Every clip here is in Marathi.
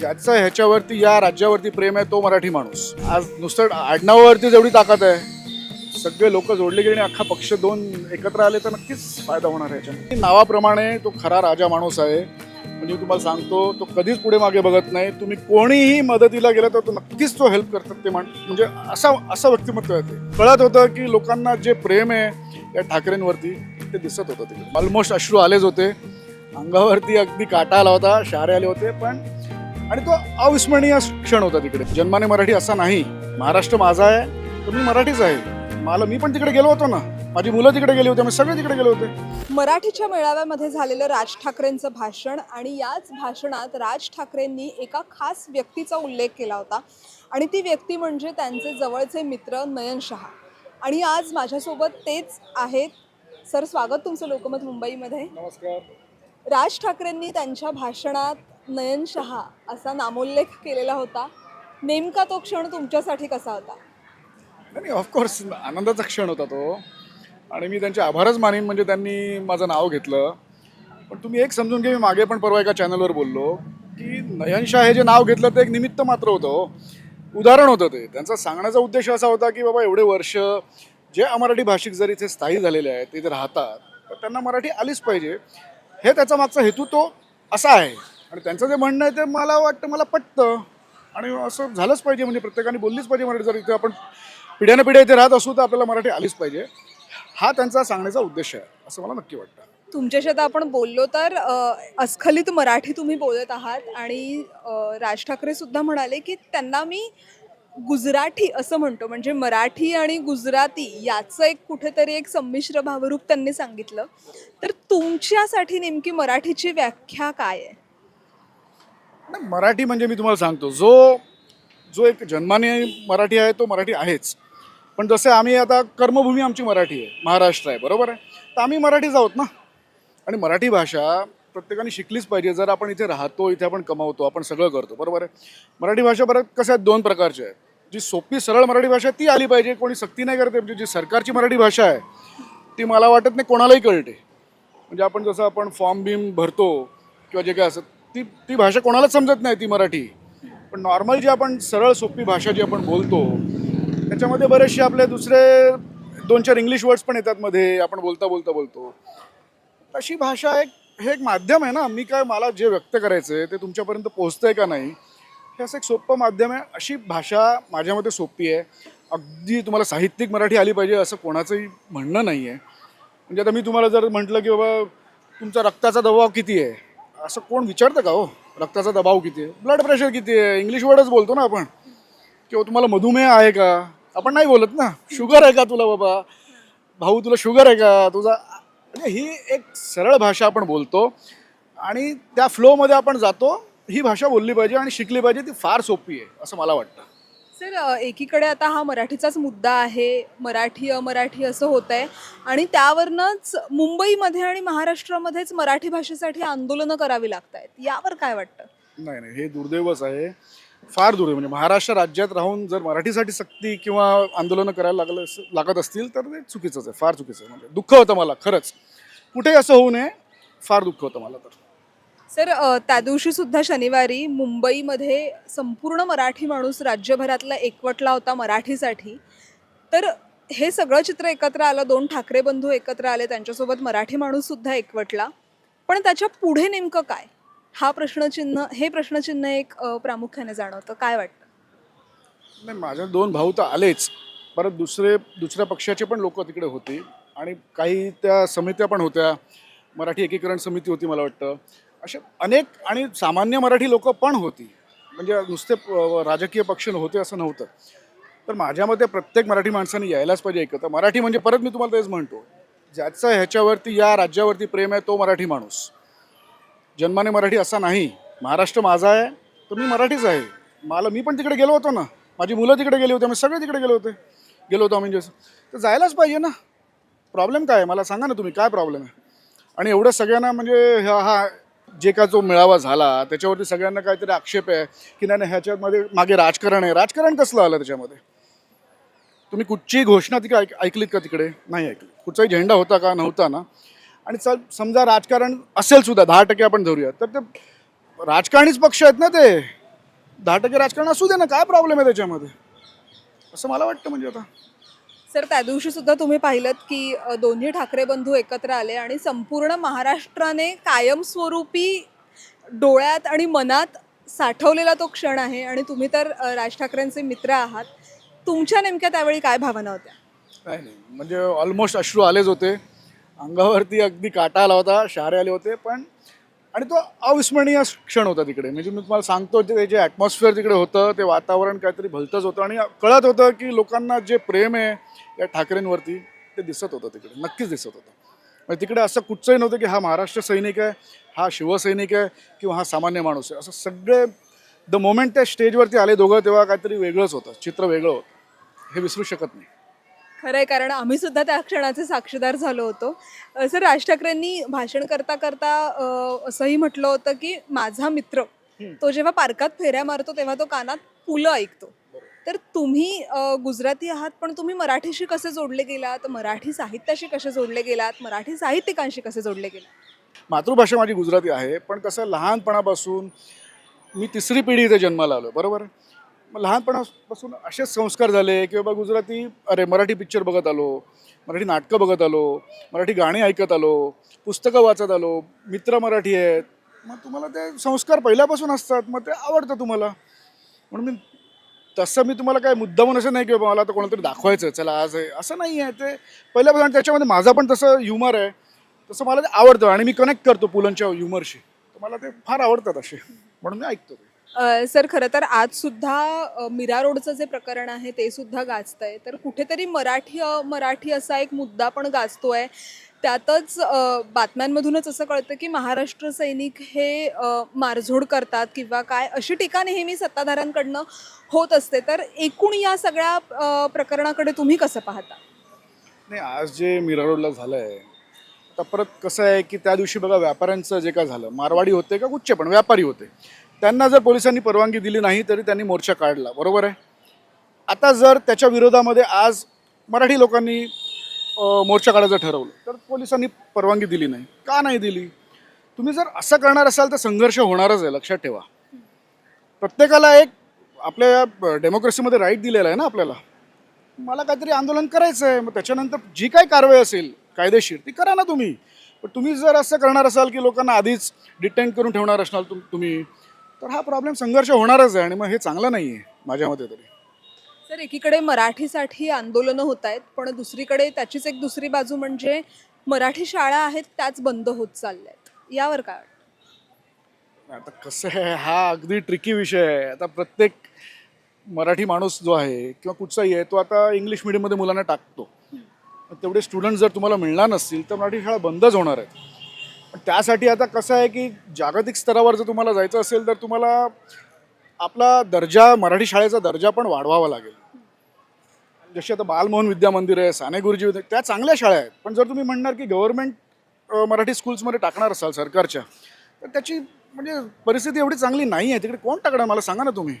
ज्याचं ह्याच्यावरती या राज्यावरती प्रेम आहे तो मराठी माणूस. आज नुसतं आडनावावरती जेवढी ताकद आहे सगळे लोक जोडले गेले आणि अख्खा पक्ष दोन एकत्र आले तर नक्कीच फायदा होणार आहे याच्यात नावाप्रमाणे तो खरा राजा माणूस आहे. म्हणजे मी तुम्हाला सांगतो तो कधीच पुढे मागे बघत नाही. तुम्ही कोणीही मदतीला गेला तर तो नक्कीच तो हेल्प करतात ते म्हण म्हणजे असा असं व्यक्तिमत्व आहे ते. कळत होतं की लोकांना जे प्रेम आहे या ठाकरेंवरती ते दिसत होतं तिकडे. ऑलमोस्ट अश्रू आलेच होते. अंगावरती अगदी काटा आला होता शारे आले होते पण आणि तो अविस्मरणीय क्षण होता तिकडे. जन्माने मराठी असा नाही. महाराष्ट्र माझा आहे तर मी मराठीच आहे. मला मी पण तिकडे गेलो होतो ना. माझी मुलं तिकडे गेली होती आम्ही सगळे तिकडे गेले होते. मराठीच्या मेळाव्यामध्ये झालेलं राज ठाकरेंचं भाषण आणि याच भाषणात राज ठाकरेंनी एका खास व्यक्तीचा उल्लेख केला होता. आणि ती व्यक्ती म्हणजे त्यांचे जवळचे मित्र नयन शहा. आणि आज माझ्यासोबत तेच आहेत. सर स्वागत तुमचं लोकमत मुंबईमध्ये. नमस्कार. राज ठाकरेंनी त्यांच्या भाषणात नयन शहा असा नामोल्लेख केलेला होता. नेमका तो क्षण तुमच्यासाठी कसा होता? नाही ऑफकोर्स आनंदाचा क्षण होता तो. आणि मी त्यांचे आभारच मानेन म्हणजे त्यांनी माझं नाव घेतलं. पण तुम्ही एक समजून घे मी मागे पण परवा एका चॅनलवर बोललो की नयनशाह हे जे नाव घेतलं ते एक निमित्त मात्र होतं हो. उदाहरण होतं ते. त्यांचा सांगण्याचा उद्देश असा होता की बाबा एवढे वर्ष जे अमराठी भाषिक जर इथे स्थायी झालेले आहेत तिथे इथे राहतात तर त्यांना मराठी आलीच पाहिजे. हे त्याचा मागचा हेतू तो असा आहे. आणि त्यांचं जे म्हणणं आहे ते मला वाटतं मला पटतं. आणि असं झालंच पाहिजे म्हणजे प्रत्येकाने बोललीच पाहिजे मराठी. जर इथे आपण पिढ्यानं पिढ्या इथे राहत असू तर आपल्याला मराठी आलीच पाहिजे. हा त्यांचा सांगण्याचा उद्देश आहे असं मला नक्की वाटतं. तुमच्याशी आता आपण बोललो तर अस्खलित मराठी तुम्ही बोलत आहात. आणि राज ठाकरे सुद्धा म्हणाले की त्यांना मी गुजराठी असं म्हणतो. म्हणजे मराठी आणि गुजराती याचं एक कुठेतरी एक संमिश्र भावरूप त्यांनी सांगितलं. तर तुमच्यासाठी नेमकी मराठीची व्याख्या काय आहे? नाही, मराठी म्हणजे मी तुम्हाला सांगतो जो जो एक जन्माने मराठी आहे तो मराठी आहेच. पण जसे आम्ही आता कर्मभूमी आमची मराठी आहे महाराष्ट्र आहे बरोबर आहे? तर आम्ही मराठीच आहोत ना? आणि मराठी भाषा प्रत्येकाने शिकलीच पाहिजे. जर आपण इथे राहतो इथे आपण कमावतो आपण सगळं करतो बरोबर आहे? मराठी भाषा बरं कसं आहेत? दोन प्रकारच्या आहेत. जी सोपी सरळ मराठी भाषा आहे, ती आली पाहिजे. कोणी सक्ती नाही करते म्हणजे जी सरकारची मराठी भाषा आहे ती मला वाटत नाही कोणालाही कळते. म्हणजे आपण जसं आपण फॉर्म बिम भरतो किंवा जे काय असं ती ती भाषा कोणालाच समजत नाही ती मराठी. पण नॉर्मल जी आपण सरळ सोपी भाषा जी आपण बोलतो त्याच्यामध्ये बरेचसे आपले दुसरे दोन चार इंग्लिश वर्ड्स पण येतात मध्ये आपण बोलता बोलता बोलतो. अशी भाषा एक हे एक माध्यम आहे ना मी काय मला जे व्यक्त करायचं आहे ते तुमच्यापर्यंत पोहोचतंय का नाही हे असं एक सोपं माध्यम आहे. अशी भाषा माझ्यामध्ये सोपी आहे. अगदी तुम्हाला साहित्यिक मराठी आली पाहिजे असं कोणाचंही म्हणणं नाही आहे म्हणजे आता मी तुम्हाला जर म्हटलं की बाबा तुमचा रक्ताचा दबाव किती आहे? असं कोण विचारतं का हो? रक्ताचा दबाव किती आहे? ब्लड प्रेशर किती आहे? इंग्लिश वर्डच बोलतो ना आपण. किंवा हो, तुम्हाला मधुमेह आहे का? आपण नाही बोलत ना. शुगर आहे का तुला बाबा? भाऊ तुला शुगर आहे का? तुझा म्हणजे ही एक सरळ भाषा आपण बोलतो. आणि त्या फ्लोमध्ये आपण जातो. ही भाषा बोलली पाहिजे आणि शिकली पाहिजे ती फार सोपी आहे असं मला वाटतं. सर एकीकडे आता हा मराठीचाच मुद्दा आहे. मराठी अमराठी असं होत आहे आणि त्यावरनंच मुंबईमध्ये आणि महाराष्ट्रामध्येच मराठी भाषेसाठी आंदोलनं करावी लागत आहेत यावर काय वाटतं? नाही नाही. हे दुर्दैवच आहे. फार दुर्दैव. म्हणजे महाराष्ट्र राज्यात राहून जर मराठीसाठी सक्ती किंवा आंदोलनं करायला लागलं लागत असतील तर ते चुकीचंच आहे. फार चुकीचं आहे. म्हणजे दुःख होतं मला खरंच. कुठेही असं होऊ नये. फार दुःख होतं मला तर. सर त्या दिवशी सुद्धा शनिवारी मुंबईमध्ये संपूर्ण मराठी माणूस राज्यभरातला एकवटला होता मराठीसाठी. तर हे सगळं चित्र एकत्र आलं दोन ठाकरे बंधू एकत्र आले त्यांच्यासोबत मराठी माणूस सुद्धा एकवटला. पण त्याच्या पुढे नेमकं काय? हा प्रश्नचिन्ह हे प्रश्नचिन्ह एक प्रामुख्याने जाणवतं. काय वाटतं? नाही माझे दोन भाऊ तर आलेच. परत दुसरे दुसऱ्या पक्षाचे पण लोक तिकडे होते. आणि काही त्या समित्या पण होत्या. मराठी एकीकरण समिती होती मला वाटतं. असे अनेक आणि सामान्य मराठी लोक पण होती. म्हणजे नुसते राजकीय पक्ष होते असं नव्हतं. तर माझ्या मते प्रत्येक मराठी माणसाने यायलाच पाहिजे एकत्र. मराठी म्हणजे परत मी तुम्हाला तेच म्हणतो ज्याचं ह्याच्यावरती या राज्यावरती प्रेम आहे तो मराठी माणूस. जन्माने मराठी असा नाही. महाराष्ट्र माझा आहे तर मी मराठीच आहे. मला मी पण तिकडे गेलो होतो ना. माझी मुलं तिकडे गेली होती आम्ही सगळे तिकडे गेलो होते. गेलो होतो आम्ही म्हणजे तर जायलाच पाहिजे ना. प्रॉब्लेम काय आहे? मला सांगा ना तुम्ही काय प्रॉब्लेम आहे? आणि एवढं सगळ्यांना म्हणजे हा हा जे का जो मेळावा झाला त्याच्यावरती सगळ्यांना काहीतरी आक्षेप आहे की नाही नाही ह्याच्यामध्ये मागे राजकारण आहे. राजकारण कसलं आलं त्याच्यामध्ये? तुम्ही कुठचीही घोषणा तिकडे ऐक ऐकलीत का तिकडे? नाही ऐकली. कुठचाही झेंडा होता का नव्हता ना? आणि चल समजा राजकारण असेल सुद्धा दहा टक्के आपण धरूया तर ते राजकारणीच पक्ष आहेत ना ते. दहा टक्के राजकारण असू दे ना काय प्रॉब्लेम आहे त्याच्यामध्ये? असं मला वाटतं म्हणजे आता. सर त्या दिवशी सुद्धा तुम्ही पाहिलं की दोन्ही ठाकरे बंधू एकत्र आले आणि संपूर्ण महाराष्ट्राने कायमस्वरूपी डोळ्यात आणि मनात साठवलेला तो क्षण आहे आणि तुम्ही तर राज ठाकरेंचे मित्र आहात. तुमच्या नेमक्या त्यावेळी काय भावना होत्या? काय नाही. म्हणजे ऑलमोस्ट अश्रू आलेच होते. अंगावरती अगदी काटा आला होता शहारे आले होते पण आणि तो अविस्मरणीय क्षण होता तिकडे. म्हणजे मी तुम्हाला सांगतो ते जे ॲटमॉस्फिअर तिकडे होतं ते वातावरण काहीतरी भलतंच होतं आणि कळत होतं की लोकांना जे प्रेम आहे या ठाकरेंवरती ते दिसत होतं तिकडे नक्कीच दिसत होतं. म्हणजे तिकडे असं कुठचंही नव्हतं की हा महाराष्ट्र सैनिक आहे हा शिवसैनिक आहे किंवा हा सामान्य माणूस आहे. असं सगळे द मोमेंट त्या स्टेजवरती आले दोघं तेव्हा काहीतरी वेगळंच होतं चित्र वेगळं होतं. हे विसरू शकत नाही. खरंय कारण आम्ही सुद्धा त्या क्षणाचे साक्षीदार झालो होतो. सर राज ठाकरेंनी भाषण करता करता असंही म्हटलं होतं की माझा मित्र तो जेव्हा पार्कात फेऱ्या मारतो तेव्हा तो कानात पुलं ऐकतो. तर तुम्ही गुजराती आहात पण तुम्ही मराठीशी कसे जोडले गेलात? मराठी साहित्याशी कसे जोडले गेलात? मराठी साहित्यिकांशी कसे जोडले गेलात? मातृभाषा माझी गुजराती आहे पण कसं लहानपणापासून मी तिसरी पिढी इथे जन्माला आलो बरोबर? मग लहानपणापासून असेच संस्कार झाले की बाबा गुजराती अरे मराठी पिक्चर बघत आलो मराठी नाटकं बघत आलो मराठी गाणी ऐकत आलो पुस्तकं वाचत आलो मित्र मराठी आहेत. मग तुम्हाला ते संस्कार पहिल्यापासून असतात मग ते आवडतं तुम्हाला. म्हणून मी तसं मी तुम्हाला काय मुद्दामून असं नाही की बाबा मला तर कोणातरी दाखवायचं चला आज आहे असं नाही आहे ते पहिल्यापासून आणि त्याच्यामध्ये माझा पण तसं ह्युमर आहे. तसं मला ते आवडतं आणि मी कनेक्ट करतो पुलंच्या ह्युमरशी तर मला ते फार आवडतात असे. म्हणून मी ऐकतो ते. सर खरं तर आज सुद्धा मीरा रोडचं जे प्रकरण आहे ते सुद्धा गाजतंय. तर कुठेतरी मराठी मराठी असा एक मुद्दा पण गाजतोय. त्यातच बातम्यांमधूनच असं कळतं की महाराष्ट्र सैनिक हे मारझोड करतात किंवा काय अशी टीका नेहमी सत्ताधाऱ्यांकडनं होत असते. तर एकूण या सगळ्या प्रकरणाकडे तुम्ही कसं पाहता? नाही आज जे मीरा रोडला झालं आहे आता परत कसं आहे की त्या दिवशी बघा व्यापाऱ्यांचं जे काय झालं मारवाडी होते का कुठचे पण व्यापारी होते. त्यांना जर पोलिसांनी परवानगी दिली नाही तरी त्यांनी मोर्चा काढला. बरोबर आहे? आता जर त्याच्या विरोधामध्ये आज मराठी लोकांनी मोर्चा काढायचं ठरवलं तर पोलिसांनी परवानगी दिली नाही. का नाही दिली? तुम्ही जर असं करणार असाल तर संघर्ष होणारच आहे लक्षात ठेवा. प्रत्येकाला एक आपल्या डेमोक्रेसीमध्ये राईट दिलेला आहे ना आपल्याला? मला काहीतरी आंदोलन करायचं आहे मग त्याच्यानंतर जी काही कारवाई असेल कायदेशीर ती करा ना तुम्ही. पण तुम्ही जर असं करणार असाल की लोकांना आधीच डिटेन करून ठेवणार असणार तुम तुम्ही तर हा प्रॉब्लेम संघर्ष होणारच आहे आणि मग हे चांगलं नाही आहे माझ्या मते तरी. सर एकीकडे मराठीसाठी आंदोलनं होत आहेत पण दुसरीकडे त्याचीच एक दुसरी बाजू म्हणजे मराठी शाळा आहेत त्याच बंद होत चालल्या आहेत. यावर काय वाटतं? आता कसं आहे हा अगदी ट्रिकी विषय आहे. आता प्रत्येक मराठी माणूस जो आहे किंवा कुठचाही आहे तो आता इंग्लिश मिडियममध्ये मुलांना टाकतो. तेवढे स्टुडंट जर तुम्हाला मिळणार नसतील तर मराठी शाळा बंदच होणार आहेत. त्यासाठी आता कसं आहे की जागतिक स्तरावर जर तुम्हाला जायचं असेल तर तुम्हाला आपला दर्जा मराठी शाळेचा दर्जा पण वाढवावा लागेल. जशी आता बालमोहन विद्या मंदिर आहे साने गुरुजी विद्या त्या चांगल्या शाळा आहेत. पण जर तुम्ही म्हणणार की गव्हर्नमेंट मराठी स्कूल्समध्ये टाकणार असाल सरकारच्या तर त्याची म्हणजे परिस्थिती एवढी चांगली नाही आहे. तिकडे कोण टाकणार? मला सांगा ना तुम्ही.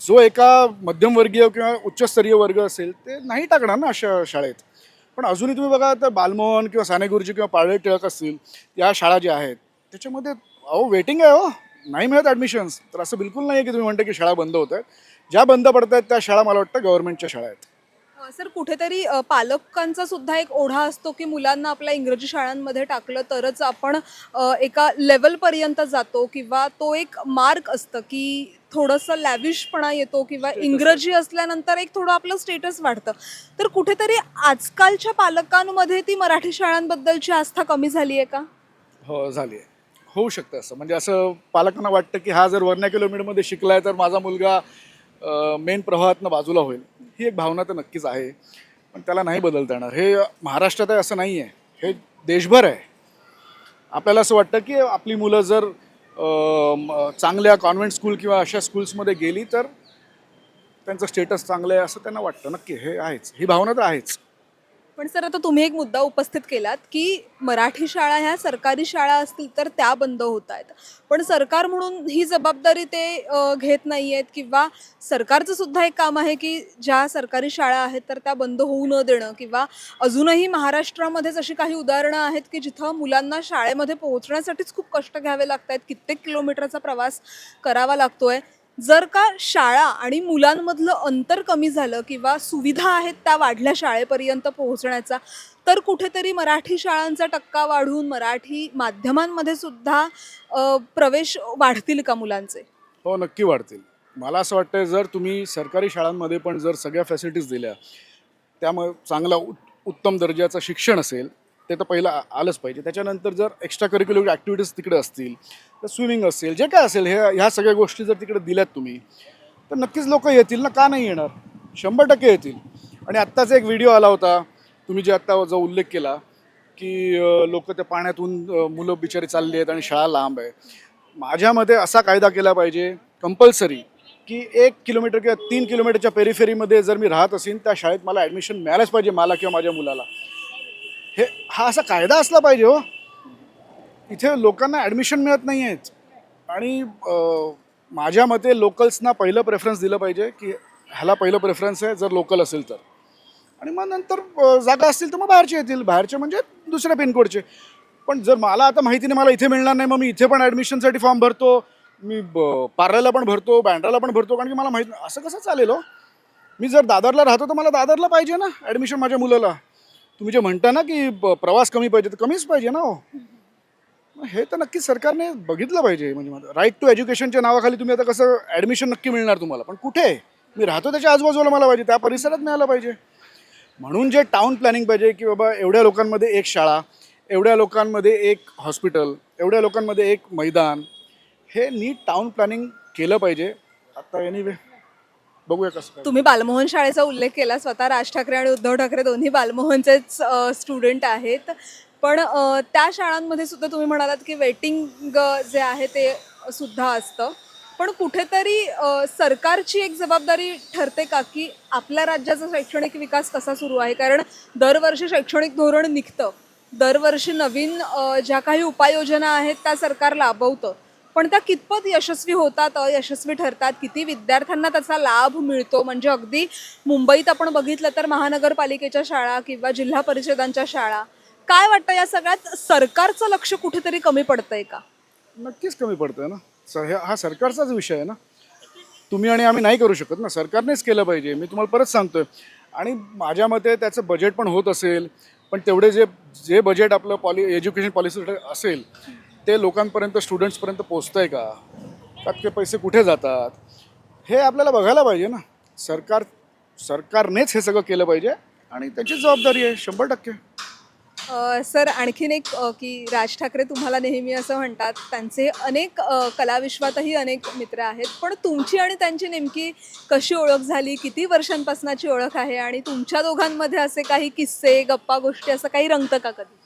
जो एका मध्यमवर्गीय किंवा उच्चस्तरीय वर्ग असेल ते नाही टाकणार ना अशा शाळेत. पण अजूनही तुम्ही बघा तर बालमोहन किंवा साने गुरुजी किंवा पाळळे टिळक असतील या शाळा ज्या आहेत त्याच्यामध्ये अहो वेटिंग आहे हो. नाही मिळत ॲडमिशन्स तर असं बिलकुल नाही आहे की तुम्ही म्हणता की शाळा बंद होत आहेत. ज्या बंद पडत आहेत त्या शाळा मला वाटतं गव्हर्नमेंटच्या शाळा आहेत. सर कुठेतरी पालकांचा सुद्धा एक ओढा असतो की मुलांना आपल्या इंग्रजी शाळांमध्ये टाकलं तरच आपण एका लेवलपर्यंत जातो किंवा तो एक मार्क असतं की थोडंसं लॅविशपणा येतो किंवा इंग्रजी असल्यानंतर एक थोडं आपलं स्टेटस वाढतं. तर कुठेतरी आजकालच्या पालकांमध्ये ती मराठी शाळांबद्दलची आस्था कमी झाली आहे का? हो झाली आहे होऊ शकतं असं. म्हणजे असं पालकांना वाटतं की हा जर वर्ण्या किलोमीटरमध्ये शिकलाय तर माझा मुलगा मेन प्रवाहातनं बाजूला होईल. ही एक भावना तर नक्कीच आहे. पण त्याला नाही बदलता येणार. हे महाराष्ट्रात आहे असं नाही आहे. हे देशभर आहे. आपल्याला असं वाटतं की आपली मुलं जर चांगल्या कॉन्व्हेंट स्कूल किंवा अशा स्कूल्समध्ये गेली तर त्यांचं स्टेटस चांगलं आहे असं त्यांना वाटतं. नक्की हे आहेच. ही भावना तर आहेच. पण सर आता तुम्ही एक मुद्दा उपस्थित केलात की मराठी शाळा ह्या सरकारी शाळा असतील तर त्या बंद होत आहेत. पण सरकार म्हणून ही जबाबदारी ते घेत नाही आहेत किंवा सरकारचं सुद्धा एक काम आहे की ज्या सरकारी शाळा आहेत तर त्या बंद होऊ न देणं किंवा अजूनही महाराष्ट्रामध्येच अशी काही उदाहरणं आहेत की जिथं मुलांना शाळेमध्ये पोहोचण्यासाठीच खूप कष्ट घ्यावे लागत आहेत कित्येक किलोमीटरचा प्रवास करावा लागतोय. जर का शाळा आणि मुलांमधलं अंतर कमी झालं किंवा सुविधा आहेत त्या वाढल्या शाळेपर्यंत पोहोचण्याचा तर कुठेतरी मराठी शाळांचा टक्का वाढून मराठी माध्यमांमध्ये सुद्धा प्रवेश वाढतील का मुलांचे? हो नक्की वाढतील. मला असं वाटतं जर तुम्ही सरकारी शाळांमध्ये पण जर सगळ्या फॅसिलिटीज दिल्या त्यामुळे चांगला उत्तम दर्जाचं शिक्षण असेल ते तर पहिलं आलंच पाहिजे. त्याच्यानंतर जर एक्स्ट्रा करिक्युलर ॲक्टिव्हिटीज तिकडे असतील तर स्विमिंग असेल जे काय असेल हे ह्या सगळ्या गोष्टी जर तिकडे दिल्यात तुम्ही तर नक्कीच लोक येतील ना? का नाही येणार? शंभर टक्के येतील. आणि आत्ताचा एक व्हिडिओ आला होता तुम्ही जे आत्ता जो उल्लेख केला की लोक त्या पाण्यातून मुलं बिचारी चालली आहेत आणि शाळा लांब आहे. माझ्या मते असा कायदा केला पाहिजे कंपल्सरी की एक किलोमीटर किंवा तीन किलोमीटरच्या पेरिफेरीमध्ये जर मी राहत असेल त्या शाळेत मला ॲडमिशन मिळायलाच पाहिजे मला किंवा माझ्या मुलाला. हे हा असा कायदा असला पाहिजे हो. इथे लोकांना ॲडमिशन मिळत नाही आहेच आणि माझ्या मते लोकल्सना पहिलं प्रेफरन्स दिलं पाहिजे की ह्याला पहिलं प्रेफरन्स आहे जर लोकल असेल तर. आणि मग नंतर जागा असतील तर मग बाहेरचे येतील. बाहेरचे म्हणजे दुसऱ्या पिनकोडचे पण जर मला आता माहिती नाही मला इथे मिळणार नाही मग मी इथे पण ॲडमिशनसाठी फॉर्म भरतो मी ब- पार्ल्याला पण भरतो बँड्राला पण भरतो कारण की मला माहीत असं कसं चालेल हो? मी जर दादरला राहतो तर मला दादरला पाहिजे ना ॲडमिशन माझ्या मुलाला. तुम्ही जे म्हणता ना की प्रवास कमी पाहिजे तर कमीच पाहिजे ना हो. हे तर नक्कीच सरकारने बघितलं पाहिजे. म्हणजे राईट टू एज्युकेशनच्या नावाखाली तुम्ही आता कसं ॲडमिशन नक्की मिळणार तुम्हाला. पण कुठे? मी राहतो त्याच्या आजूबाजूला मला पाहिजे त्या परिसरात मिळालं पाहिजे. म्हणून जे टाउन प्लॅनिंग पाहिजे की बाबा एवढ्या लोकांमध्ये एक शाळा एवढ्या लोकांमध्ये एक हॉस्पिटल एवढ्या लोकांमध्ये एक मैदान हे नीट टाउन प्लॅनिंग केलं पाहिजे. आता एनिवे बघूया कसं काय तुम्ही बालमोहन शाळेचा उल्लेख केला स्वतः राज ठाकरे आणि उद्धव ठाकरे दोन्ही बालमोहनचेच स्टुडंट आहेत. पण अ, त्या शाळांमध्ये सुद्धा तुम्ही म्हणालात की वेटिंग जे आहे ते सुद्धा असतं. पण कुठेतरी अ, सरकारची एक जबाबदारी ठरते का की आपल्या राज्याचा शैक्षणिक विकास कसा सुरू आहे? कारण दरवर्षी शैक्षणिक धोरण निघतं. दरवर्षी नवीन अ, ज्या काही उपाययोजना आहेत त्या सरकार लाभवतं पण त्या कितपत यशस्वी होतात अयशस्वी ठरतात किती विद्यार्थ्यांना त्याचा लाभ मिळतो? म्हणजे अगदी मुंबईत आपण बघितलं तर महानगरपालिकेच्या शाळा किंवा जिल्हा परिषदांच्या शाळा. काय वाटतं या सगळ्यात सरकारचं लक्ष कुठेतरी कमी पडतंय का? नक्कीच कमी पडतंय ना. सर हा सरकारचाच विषय आहे ना. तुम्ही आणि आम्ही नाही करू शकत ना. सरकारनेच केलं पाहिजे. मी तुम्हाला परत सांगतोय. आणि माझ्या मते त्याचं बजेट पण होत असेल पण तेवढे जे जे बजेट आपलं पॉलि एज्युकेशन पॉलिसी असेल ते लोकांपर्यंत स्टुडंट्सपर्यंत पोचतंय का? त्यात ते पैसे कुठे जातात? हे आपल्याला बघायला पाहिजे ना. सरकार सरकारनेच हे सगळं केलं पाहिजे आणि त्याची जबाबदारी आहे शंभर टक्के. अ, सर आणखीन एक अ, की राज ठाकरे तुम्हाला नेहमी असं म्हणतात त्यांचे अनेक अ, कलाविश्वातही अनेक मित्र आहेत. पण तुमची आणि त्यांची नेमकी कशी ओळख झाली? किती वर्षांपासनाची ओळख आहे? आणि तुमच्या दोघांमध्ये असे काही किस्से गप्पा गोष्टी असं काही रंगतं का कधी?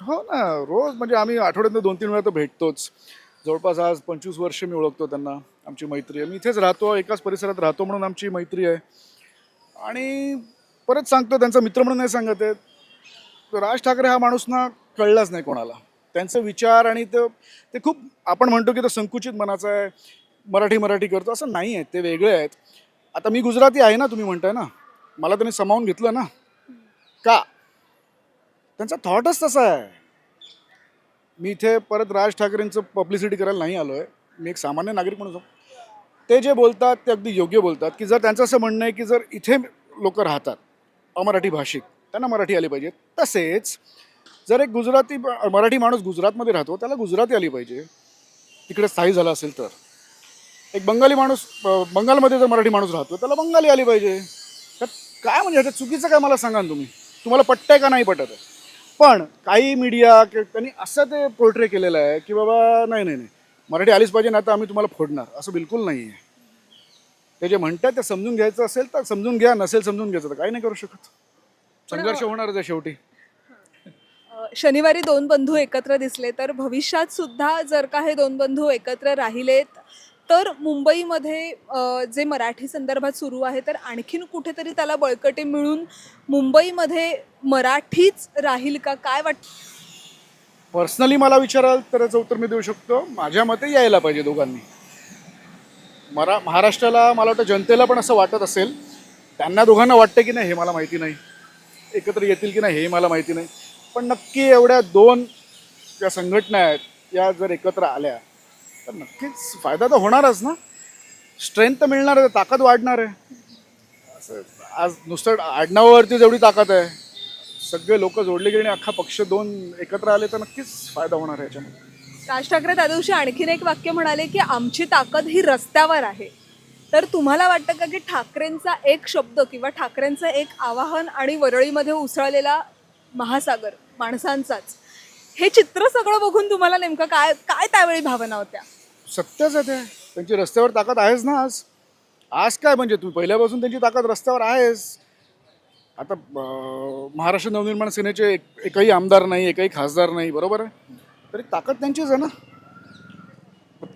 हो ना रोज म्हणजे आम्ही आठवड्यातनं दोन तीन वेळा तर भेटतोच. जवळपास आज पंचवीस वर्ष मी ओळखतो त्यांना आमची मैत्री आहे. मी इथेच राहतो एकाच परिसरात राहतो म्हणून आमची मैत्री आहे. आणि परत सांगतो त्यांचा मित्र म्हणून नाही सांगत आहे. राज ठाकरे हा माणूस ना कळलाच नाही कोणाला. त्यांचं विचार आणि ते ते खूप आपण म्हणतो की तो संकुचित मनाचा आहे मराठी मराठी करतो असं नाही आहे. ते वेगळे आहेत. आता मी गुजराती आहे ना तुम्ही म्हणताय ना. मला त्यांनी समावून घेतलं ना. का? त्यांचा थॉटच तसा आहे. मी इथे परत राज ठाकरेंचं पब्लिसिटी करायला नाही आलो आहे मी एक सामान्य नागरिक म्हणून ते जे बोलतात ते अगदी योग्य बोलतात की जर त्यांचं असं म्हणणं आहे की जर इथे लोक राहतात अमराठी भाषिक त्यांना मराठी आली पाहिजे. तसेच जर एक गुजराती मराठी माणूस गुजरातमध्ये राहतो त्याला गुजराती आली पाहिजे. तिकडे स्थायी झाला असेल तर. एक बंगाली माणूस बंगालमध्ये जर मराठी माणूस राहतो त्याला बंगाली आली पाहिजे. तर काय म्हणजे ह्याच्या चुकीचं काय मला सांगा तुम्ही? तुम्हाला पटतंय का नाही पटत? आहे पण काही मीडिया त्यांनी असं ते पोर्ट्रे केलेलं आहे की बाबा नाही नाही नाही. मराठी आलीच पाहिजे ना तर आम्ही तुम्हाला फोडणार. असं बिलकुल नाही आहे ते जे म्हणतात ते समजून घ्यायचं असेल तर समजून घ्या नसेल समजून घ्यायचं तर काही नाही करू शकत. संघर्ष होणारच आहे शेवटी. शनिवारी दोन बंधू एकत्र दिसले तर भविष्यात सुद्धा जर का हे दोन बंधू एकत्र राहिलेत तर मुंबईमध्ये जे मराठी संदर्भात सुरू आहे तर आणखीन कुठेतरी त्याला बळकटी मिळून मुंबईमध्ये मराठीच राहील का? काय वाट? पर्सनली मला विचाराल तर याचं उत्तर मी देऊ शकतो. माझ्या मते यायला पाहिजे दोघांनी. मरा महाराष्ट्राला मला वाटतं जनतेला पण असं वाटत असेल. त्यांना दोघांना वाटतं की नाही हे मला माहिती नाही. एकत्र येतील की नाही हे मला माहिती नाही. पण नक्की एवढ्या दोन ज्या संघटना आहेत या जर एकत्र आल्या तर नक्कीच फायदा तर होणारच ना. स्ट्रेंथ तर मिळणार आहे ताकद वाढणार आहे. असं आज नुसतं आडनावावरती जेवढी ताकद आहे सगळे लोक जोडले गेले आणि अख्खा पक्ष दोन एकत्र आले तर नक्कीच फायदा होणार आहे याच्यामध्ये. राज ठाकरे त्या दिवशी आणखीन एक वाक्य म्हणाले की आमची ताकद ही रस्त्यावर आहे. तर तुम्हाला वाटतं का की ठाकरेंचा एक शब्द किंवा ठाकरेंचं एक आवाहन आणि वरळीमध्ये उसळलेला महासागर माणसांचाच हे चित्र सगळं बघून तुम्हाला नेमकं काय काय त्यावेळी भावना होत्या? सत्यच आहे ते. त्यांची रस्त्यावर ताकद आहेच ना आज. आज काय म्हणजे तू पहिल्यापासून त्यांची ताकद रस्त्यावर आहेच आता महाराष्ट्र नवनिर्माण सेनेचे एक एकही आमदार नाही एकही खासदार नाही बरोबर आहे? तरी ताकद त्यांचीच आहे ना.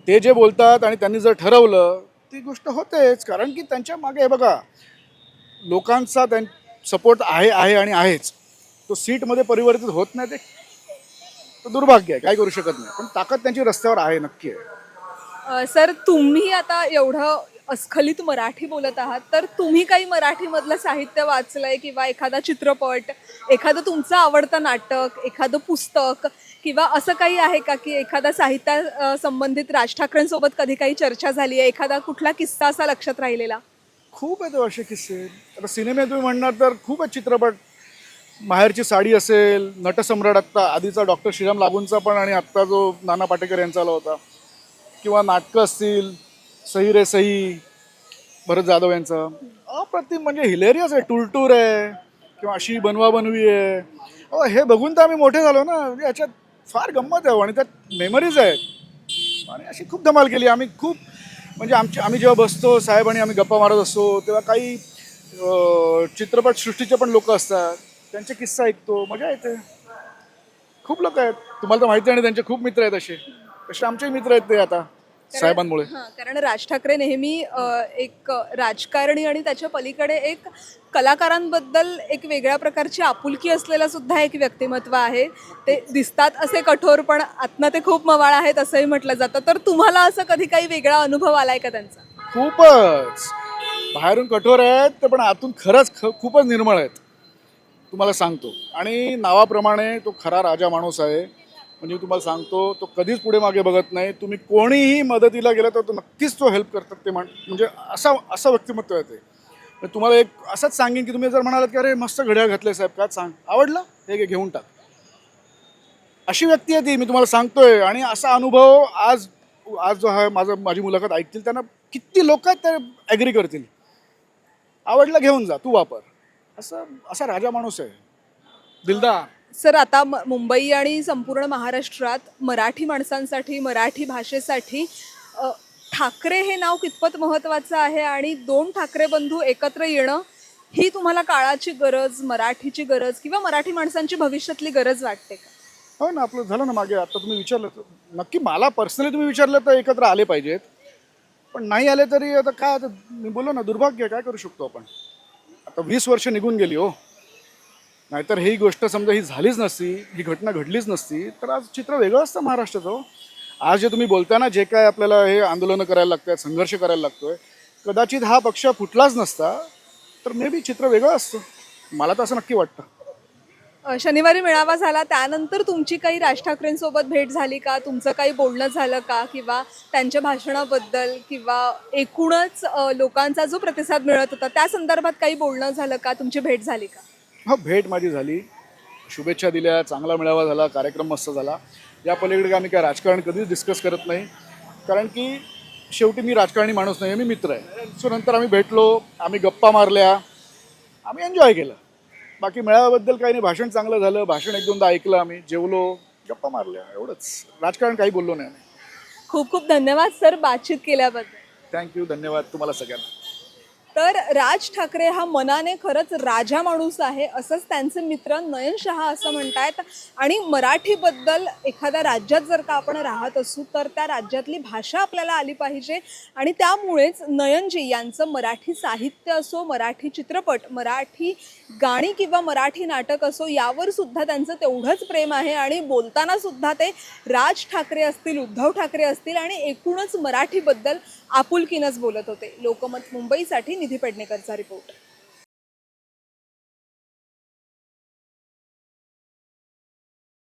ते जे बोलतात आणि त्यांनी जर ठरवलं ती गोष्ट होतेच. कारण की त्यांच्या मागे बघा लोकांचा त्यां सपोर्ट आहे आहे आणि आहेच. तो सीटमध्ये परिवर्तित होत नाही ते. तर दुर्भाग्य आहे काय करू शकत नाही. पण ताकद त्यांची रस्त्यावर आहे नक्की आहे. सर तुम्ही आता एवढं अस्खलित मराठी बोलत आहात तर तुम्ही काही मराठीमधलं साहित्य वाचलंय किंवा एखादा चित्रपट एखादं तुमचं आवडतं नाटक एखादं पुस्तक किंवा असं काही आहे का की एखादा साहित्या संबंधित राज ठाकरेंसोबत कधी काही चर्चा झाली आहे? एखादा कुठला किस्सा असा लक्षात राहिलेला? खूप आहेत असे किस्से. आता सिनेमे तुम्ही म्हणणार तर खूपच चित्रपट. माहेरची साडी असेल नटसम्राट आत्ता आधीचा डॉक्टर श्रीराम लागूंचा पण आणि आत्ता जो नाना पाटेकर यांचा आला होता. किंवा नाटकं असतील सही रे सही भरत जाधव यांचं. अप्रतिम म्हणजे हिलेरियस आहे टुलटूर आहे किंवा अशी बनवा बनवी आहे. अहो हे बघून तर आम्ही मोठे झालो ना म्हणजे याच्यात फार गंमत आहे हो, आणि त्यात मेमरीज आहेत. आणि अशी खूप धमाल केली. आम्ही खूप म्हणजे आमची आम्ही जेव्हा बसतो साहेब आणि आम्ही गप्पा मारत असतो तेव्हा काही चित्रपटसृष्टीचे पण लोक असतात. त्यांचे किस्सा ऐकतो मजा येते. खूप लोक आहेत. तुम्हाला तर माहिती आहे आणि त्यांचे खूप मित्र आहेत असे. तसे आमचेही मित्र आहेत ते आता? साहेबांमुळे. हां कारण राज ठाकरे नेहमी अ, एक राजकारणी आणि त्याच्या पलीकडे एक कलाकारांबद्दल एक वेगळ्या प्रकारची आपुलकी असलेला सुद्धा एक व्यक्तिमत्व आहे. ते दिसतात असे कठोर पण आत्मा ते खूप मवाळ आहेत असंही म्हटलं जातं. तर तुम्हाला असं कधी काही वेगळा अनुभव आलाय का त्यांचा? खूपच. बाहेरून कठोर आहेत ते पण आतून खरंच ख खूपच निर्मळ आहेत. तुम्हाला सांगतो. आणि नावाप्रमाणे तो खरा राजा माणूस आहे. म्हणजे मी तुम्हाला सांगतो तो कधीच पुढे मागे बघत नाही. तुम्ही कोणीही मदतीला गेला तर तो नक्कीच तो हेल्प करतात ते म्हण म्हणजे असा असं व्यक्तिमत्व आहे ते. तुम्हाला एक असंच सांगेन की तुम्ही जर म्हणालात की अरे मस्त घड्याळ घातले साहेब काय सांग? आवडलं? हे घे घेऊन टाक. अशी व्यक्ती आहे ती मी तुम्हाला सांगतोय. आणि असा अनुभव आज आज जो आहे माझं माझी मुलाखत ऐकतील त्यांना किती लोक आहेत ते ॲग्री करतील. आवडलं घेऊन जा तू वापर. असं असा राजा माणूस आहे. दिलदार. सर आता म- मुंबई आणि संपूर्ण महाराष्ट्रात मराठी माणसांसाठी मराठी भाषेसाठी अ, ठाकरे हे नाव कितपत महत्त्वाचं आहे आणि दोन ठाकरे बंधू एकत्र येणं ही तुम्हाला काळाची गरज मराठीची गरज किंवा मराठी माणसांची भविष्यातली गरज वाटते का? हो ना आपलं झालं ना मागे आता तुम्ही विचारलं तर नक्की मला पर्सनली तुम्ही विचारलं तर एकत्र आले पाहिजेत. पण नाही आले तरी आता काय आता मी बोललो ना दुर्भाग्य आहे, काय करू शकतो आपण? आता वीस वर्ष निघून गेली हो. नाहीतर ही गोष्ट समजा ही झालीच नसती ही घटना घडलीच नसती तर आज चित्र वेगळं असतं महाराष्ट्राचं हो. आज जे तुम्ही बोलता ना जे काय आपल्याला हे आंदोलनं करायला लागतात संघर्ष करायला लागतोय कदाचित हा पक्ष फुटलाच नसता तर मे बी चित्र वेगळं असतं. मला तर असं नक्की वाटतं. शनिवारी मेळावा झाला त्यानंतर तुमची काही राज ठाकरेंसोबत भेट झाली का? तुमचं काही बोलणं झालं का? किंवा त्यांच्या भाषणाबद्दल किंवा एकूणच लोकांचा जो प्रतिसाद मिळत होता त्या संदर्भात काही बोलणं झालं का? तुमची भेट झाली का? हो भेट माझी झाली. शुभेच्छा दिल्या चांगला मेळावा झाला कार्यक्रम मस्त झाला. या पलीकडे आम्ही काय राजकारण कधीच डिस्कस करत नाही. कारण की शेवटी मी राजकारणी माणूस नाही मी मित्र आहे. सो नंतर आम्ही भेटलो आम्ही गप्पा मारल्या आम्ही एन्जॉय केलं. बाकी मेळाव्याबद्दल काही नाही भाषण चांगलं झालं. भाषण एक दोनदा ऐकलं आम्ही जेवलो गप्पा मारल्या एवढंच. राजकारण काही बोललो नाही आम्ही. खूप खूप धन्यवाद सर बातचीत केल्याबद्दल. थँक्यू धन्यवाद तुम्हाला सगळ्यांना. तर राज ठाकरे हा मनाने खरंच राजा माणूस आहे असंच त्यांचे मित्र नयन शहा असं म्हणतायत. आणि मराठीबद्दल एखाद्या राज्यात जर का आपण राहत असू तर त्या राज्यातली भाषा आपल्याला आली पाहिजे. आणि त्यामुळेच नयनजी यांचं मराठी साहित्य असो मराठी चित्रपट मराठी गाणी किंवा मराठी नाटक असो यावर सुद्धा त्यांचं तेवढंच प्रेम आहे. आणि बोलताना सुद्धा ते राज ठाकरे असतील उद्धव ठाकरे असतील आणि एकूणच मराठीबद्दल आपुलकीनंच बोलत होते. लोकमत मुंबईसाठी निधी पेडणेकरचा रिपोर्ट